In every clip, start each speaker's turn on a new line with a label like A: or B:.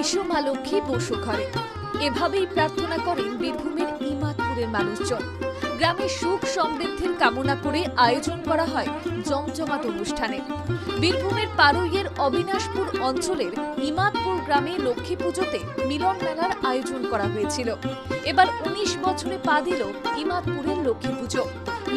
A: এসো মা লক্ষ্মী বসু ঘরে। এভাবেই প্রার্থনা করেন বীরভূমের ইমাদপুরের মানুষজন। গ্রামে সুখ সমৃদ্ধির কামনা করে আয়োজন করা হয় জমজমাট অনুষ্ঠানে। বীরভূমের পারুইয়ের অবিনাশপুর অঞ্চলের ইমাদপুর গ্রামে লক্ষ্মী পুজোতে মিলন মেলার আয়োজন করা হয়েছিল। এবার উনিশ বছরে পা দিল ইমাদপুরের লক্ষ্মী পুজো।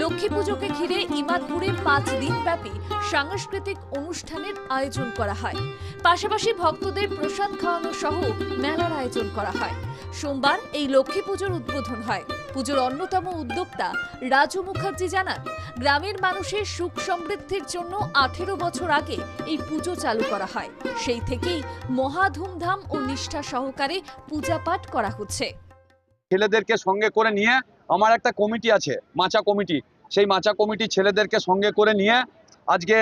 A: লক্ষ্মী পুজোকে ঘিরে ইমাদপুরে পাঁচ দিন ব্যাপী সাংস্কৃতিক অনুষ্ঠানের আয়োজন করা হয়। পাশাপাশি ভক্তদের প্রসাদ খাওয়ানো সহ মেলার আয়োজন করা হয়। সোমবার এই লক্ষ্মী পুজোর উদ্বোধন হয়। পুজোর অন্যতম উদ্যোক্তা রাজু মুখার্জি জানান, গ্রামের মানুষের সুখ সমৃদ্ধির জন্য আঠেরো বছর আগে এই পুজো চালু করা হয়। সেই থেকেই মহা ধুমধাম ও নিষ্ঠা সহকারে পূজা পাঠ করা হচ্ছে।
B: ছেলেদেরকে সঙ্গে করে নিয়ে আমার একটা কমিটি আছে, মাচা কমিটি। সেই মাচা কমিটি ছেলেদেরকে সঙ্গে করে নিয়ে আজকে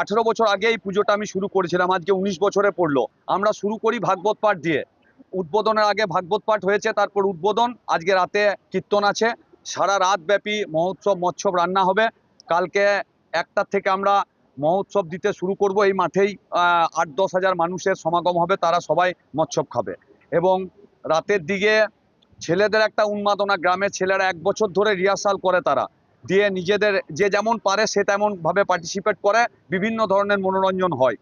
B: আঠেরো বছর আগে এই পুজোটা আমি শুরু করেছিলাম, আজকে উনিশ বছরে পড়ল। আমরা শুরু করি ভাগবত পাঠ দিয়ে। উদ্বোধনের আগে ভাগবত পাঠ হয়েছে, তারপর উদ্বোধন, আজকে রাতে কীর্তন আছে। সারা রাত ব্যাপী মহোৎসব, মৎসব রান্না হবে। কালকে একটার থেকে আমরা মহোৎসব দিতে শুরু করব। এই মাঠেই আট দশ হাজার মানুষের সমাগম হবে, তারা সবাই মৎসব খাবে। এবং রাতের দিকে ছেলেদের একটা উন্মাদনা, গ্রামের ছেলেরা এক বছর ধরে রিহার্সাল করে তারা। দিয়ে নিজেদের যে যেমন পারে সে তেমনভাবে পার্টিসিপেট করে, বিভিন্ন ধরনের মনোরঞ্জন হয়।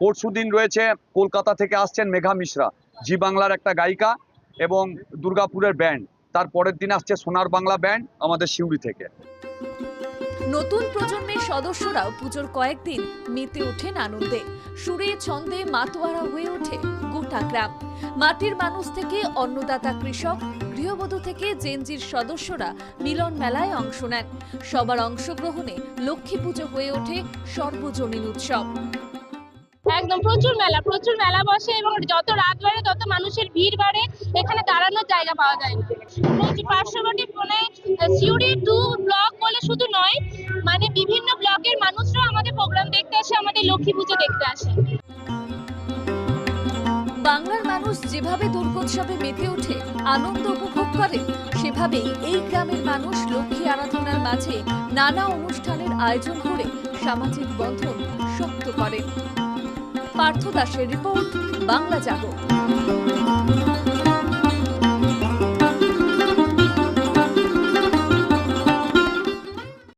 B: পরশু দিন রয়েছে, কলকাতা থেকে আসছেন মেঘা মিশ্রা, জি বাংলার একটা গায়িকা এবং দুর্গাপুরের ব্যান্ড তার পরের দিন আসছে সোনার বাংলা ব্যান্ড আমাদের সিউড়ি থেকে।
A: নতুন প্রজন্মের সদস্যরাও পুজোর কয়েকদিন মেতে ওঠেন আনন্দে। সুরে, ছন্দে মাতোয়ারা হয়ে ওঠে গোটা গ্রাম। মাটির মানুষ থেকে অন্নদাতা কৃষক, গৃহবধূ থেকে জেনজির সদস্যরা মিলন মেলায় অংশ নেন। সবার অংশগ্রহণে লক্ষ্মী পুজো হয়ে ওঠে সর্বজনীন উৎসব।
C: একদম, প্রচুর মেলা প্রচুর মেলা বসে এবং যত রাত বাড়ে তত মানুষের ভিড় বাড়ে, এখানে দাঁড়ানোর জায়গা পাওয়া যায় না। পার্শ্ববর্তী মানে সিউড়ি টু ব্লক বলে শুধু নয় মানে বিভিন্ন ব্লকের মানুষরাও আমাদের প্রোগ্রাম দেখতে আসে, আমাদের লক্ষ্মী পুজো দেখতে আসে।
A: বাংলার মানুষ যেভাবে দুর্গোৎসবে মেতে ওঠে, আনন্দ উপভোগ করেন সেভাবেই এই গ্রামের মানুষ লক্ষ্মী আরাধনার মাঝে নানা অনুষ্ঠানের আয়োজন করে সামাজিক বন্ধন শক্ত করেন পার্থ দাসের রিপোর্ট, বাংলা জাগো।